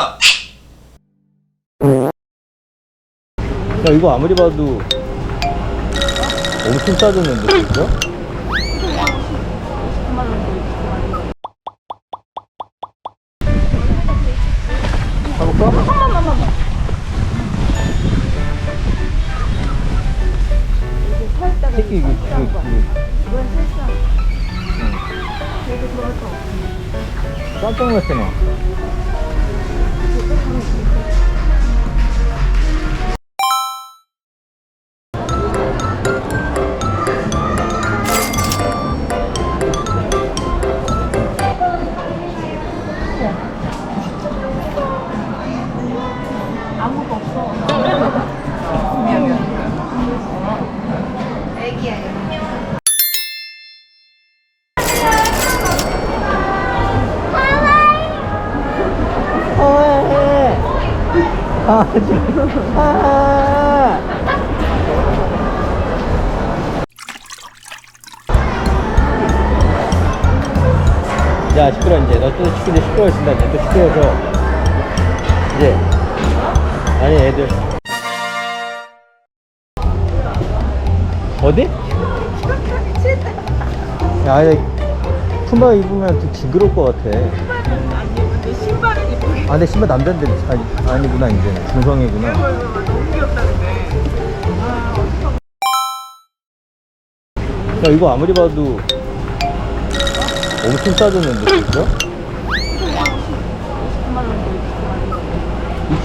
간다. 야 이거 아무리 봐도 엄청 싸졌는데 진짜? 가볼까? 새끼 이거 이거 이거 깜짝 놀랐잖아 아. 아. 야, 시끄러, 이제. 너또 시끄러, 시끄러워진다, 이제. 또 시끄러워져. 이제. 아니, 애들. 어디? 야, 아니, 푸마 입으면 좀 징그러울 것 같아. 아, 근데 신발 남자인데 아니, 아니구나 이제는 중성이구나. 야 이거 아무리 봐도 엄청 싸졌는데 진짜?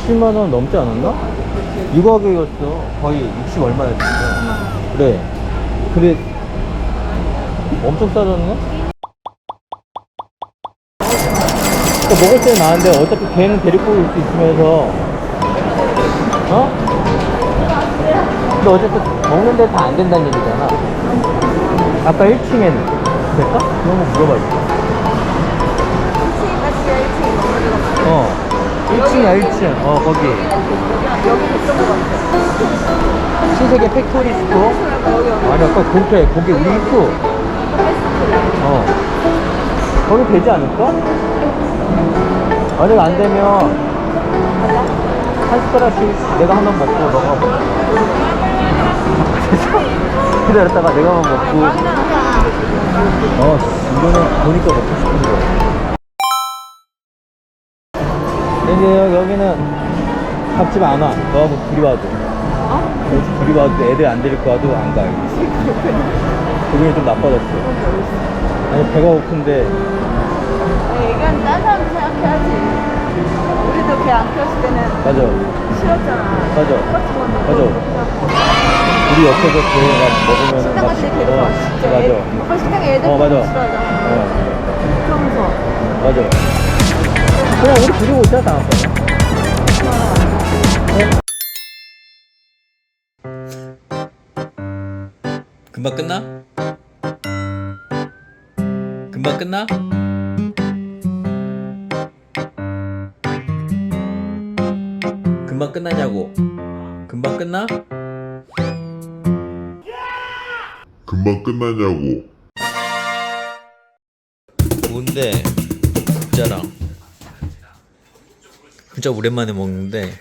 60만 원 넘지 않았나? 이거 가격이었어. 거의 60 얼마였어. 그래. 그래. 엄청 싸졌네? 그러니까 먹을 때는 나은데 어차피 걔는 데리고 올 수 있으면서 어? 근데 어쨌든 먹는데 다 안 된다는 얘기잖아. 아까 1층에는. 될까? 그런 거 물어봐야지 어 1층이야 1층 어 거기. 신세계 팩토리 스토어 아니 아까 거기 거기 우리 입구. 어 거기 되지 않을까? 만약 안 되면 한 숟가락씩 내가 하나 먹고 너가 먹고 기다렸다가 내가 한번 먹고 어 이거는 보니까 먹고 싶은 거 근데 여- 여기는 밥집 안 와. 너하고 둘이 와도. 어? 둘이 와도 애들 안 데리고 와도 안 가. 여기. 기분이 좀 나빠졌어. 아니 배가 고픈데 안 키웠을 때는 맞아 싫었잖아. 맞아 맞아. 우리 옆에서 걔가 먹으면 식당 막데 데리고 어, 와. 진짜 맞아 애, 오빠 식당에 애들 어, 맞아. 싫어하잖아. 어 그러면서 맞아 그냥 우리 둘이 오자 다 금방 끝나? 금방 끝나? 금방 끝나냐고? 금방 끝나? 금방 끝나냐고. 뭔데? 진짜랑 진짜 오랜만에 먹는데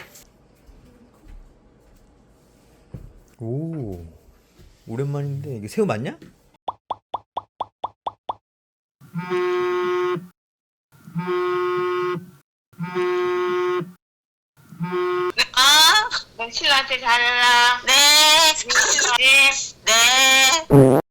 오 오랜만인데 이게 새우 맞냐? 정치한테 잘해라. 네. 민수씨. 네. 어.